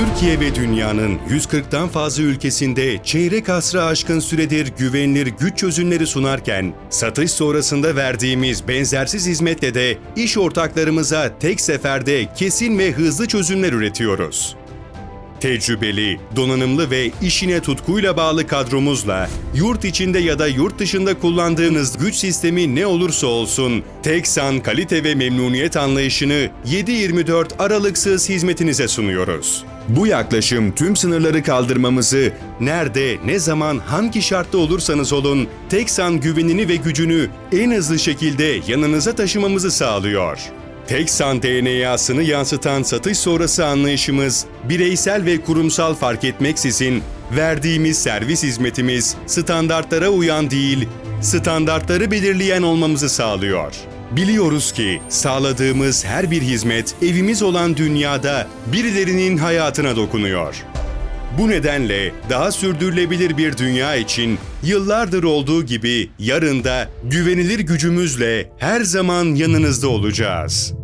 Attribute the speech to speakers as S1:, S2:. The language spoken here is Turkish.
S1: Türkiye ve dünyanın 140'tan fazla ülkesinde çeyrek asra aşkın süredir güvenilir güç çözümleri sunarken, satış sonrasında verdiğimiz benzersiz hizmetle de iş ortaklarımıza tek seferde kesin ve hızlı çözümler üretiyoruz. Tecrübeli, donanımlı ve işine tutkuyla bağlı kadromuzla yurt içinde ya da yurt dışında kullandığınız güç sistemi ne olursa olsun Teksan kalite ve memnuniyet anlayışını 7/24 aralıksız hizmetinize sunuyoruz. Bu yaklaşım tüm sınırları kaldırmamızı nerede, ne zaman, hangi şartta olursanız olun Teksan güvenini ve gücünü en hızlı şekilde yanınıza taşımamızı sağlıyor. Teksan DNA'sını yansıtan satış sonrası anlayışımız, bireysel ve kurumsal fark etmeksizin verdiğimiz servis hizmetimiz standartlara uyan değil, standartları belirleyen olmamızı sağlıyor. Biliyoruz ki sağladığımız her bir hizmet evimiz olan dünyada birilerinin hayatına dokunuyor. Bu nedenle daha sürdürülebilir bir dünya için yıllardır olduğu gibi yarın da güvenilir gücümüzle her zaman yanınızda olacağız.